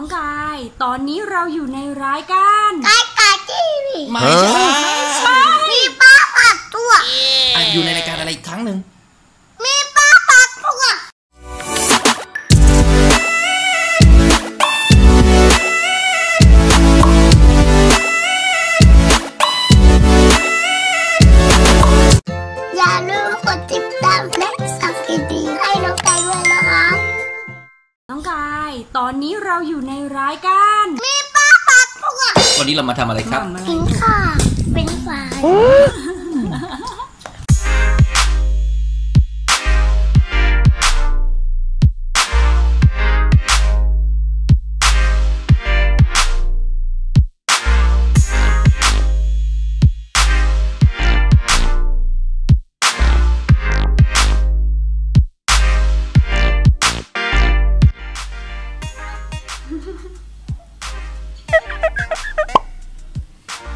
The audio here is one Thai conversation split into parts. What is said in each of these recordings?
น้องกาย ตอนนี้เราอยู่ในรายการกายกายทีวีไม่ใช่ใช่มีป้าปัดตัวอะอยู่ในรายการอะไรอีกครั้งหนึ่ง ตอนนี้เราอยู่ในรายการมีป้าปักพวกวันนี้เรามาทำอะไรครับ ทำอะไรกินค่ะเป็นไฟ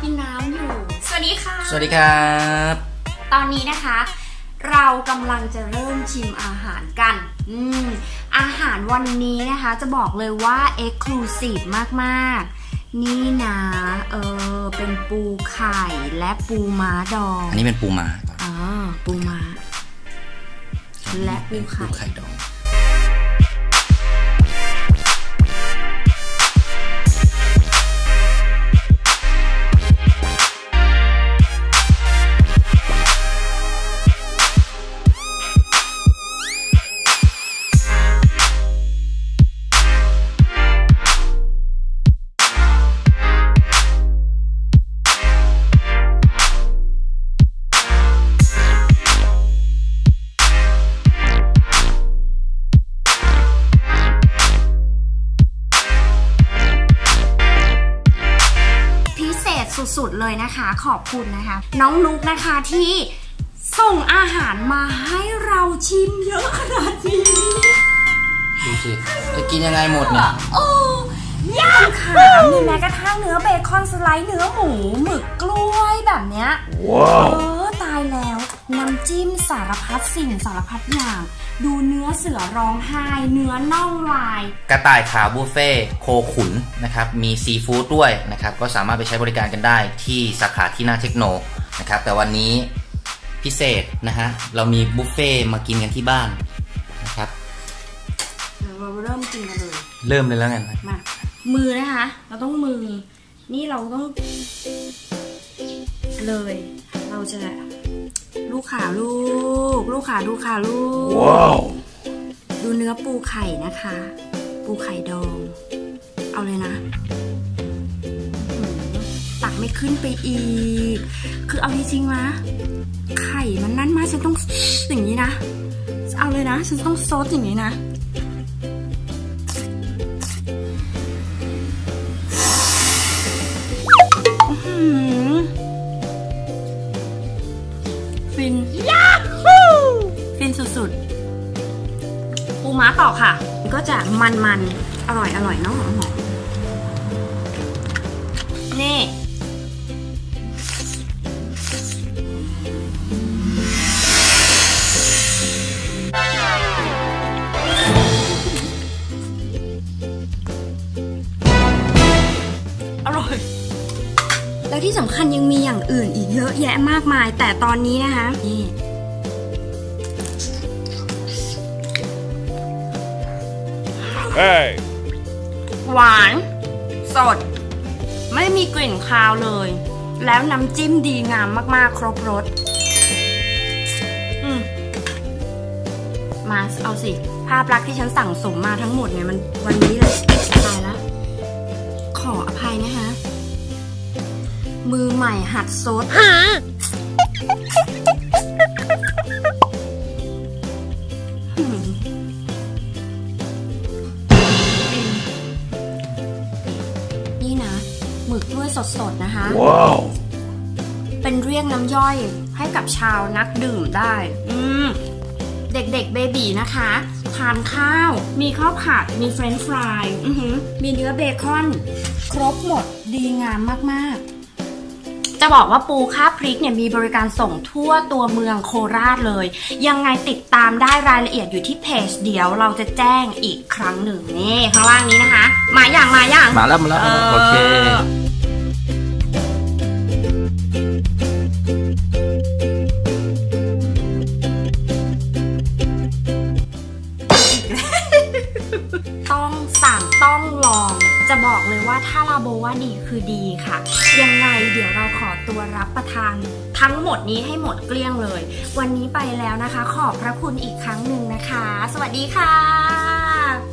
กินน้ำอยู่ สวัสดีค่ะ สวัสดีครับ ตอนนี้นะคะ เรากำลังจะเริ่มชิมอาหารกัน อืม อาหารวันนี้นะคะจะบอกเลยว่า Exclusive มากๆ นี่นะ เออ เป็นปูไข่และปูม้าดองอันนี้เป็นปูม้าก่อนอ๋อปูม้าและปูไข่ ปูไข่ดอง สุดๆเลยนะคะ ขอบคุณนะคะ น้องนุกนะคะที่ส่งอาหารมาให้เราชิมเยอะขนาดนี้ดูสิจะกินยังไงหมดเนี่ยโอ้ย่างขามีแม้กระทั่งเนื้อเบคอนสไลด์เนื้อหมูหมึกกล้วยแบบเนี้ยว้าวเออตายแล้วน้ำจิ้มสารพัดสิ่งสารพัดอย่าง ดูเนื้อเสือร้องไห้ เนื้อน่องลาย กระต่ายขาวบุฟเฟ่ต์โคขุนนะครับ มีซีฟู้ดด้วยนะครับ ก็สามารถไปใช้บริการกันได้ที่สาขาที่หน้าเทคโนนะครับ แต่วันนี้พิเศษนะฮะ เรามีบุฟเฟ่ต์มากินกันที่บ้านนะครับเดี๋ยวเราเริ่มกินกันเลย เริ่มเลยแล้วกันนะมามือนะคะ เราต้องมือ นี่เราต้องเลย เราจะ ลูกขาลูก ลูกขาดูขาลูก ว้าว ดูเนื้อปูไข่นะคะ ปูไข่ดอง เอาเลยนะอื้อหือตักไม่ขึ้นไปอีก คือเอาจริงๆนะไข่มันนั่นมากฉันต้องอย่างนี้นะ เอาเลยนะ ฉันต้องซดอย่างนี้นะ ค่ะ ก็จะมันๆอร่อยอร่อยๆเนาะหอมนี่อร่อย แล้วที่สำคัญยังมีอย่างอื่นอีกเยอะแยะมากมาย แต่ตอนนี้นะคะนี่ Hey! หวาน สด ไม่มีกลิ่นคาวเลย แล้วน้ำจิ้มดีงามมากๆ ครบรสอืมมาเอาสิ ภาพลักษณ์ที่ฉันสั่งสมมาทั้งหมดเนี่ยมันวันนี้เลยตายแล้ว ขออภัยนะคะ มือใหม่หัดซด หมึกด้วยสดๆนะคะ Wow! เป็นเรียกน้ำย่อยให้กับชาวนักดื่มได้ อืม เด็กๆเบบีนะคะทานข้าว มีข้าวผัด มีเฟรนช์ฟรายอื้อหือมีเนื้อเบคอน ครบหมดดีงามมากๆจะบอกว่าปูค่าพริกเนี่ยมีบริการส่งทั่วตัวเมืองโคราชเลย ยังไงติดตามได้รายละเอียดอยู่ที่เพจเดี๋ยวเราจะแจ้งอีกครั้งหนึ่งนี่ข้างล่างนี้นะคะ มาอย่างมาอย่างมาแล้วมาแล้วเออโอเค ต้องสั่งต้องลอง จะบอกเลยว่าถ้าลาโบว่าดีคือดีค่ะ ยังไงเดี๋ยวเราขอตัวรับประทานทั้งหมดนี้ให้หมดเกลี้ยงเลย วันนี้ไปแล้วนะคะ ขอบพระคุณอีกครั้งหนึ่งนะคะ สวัสดีค่ะ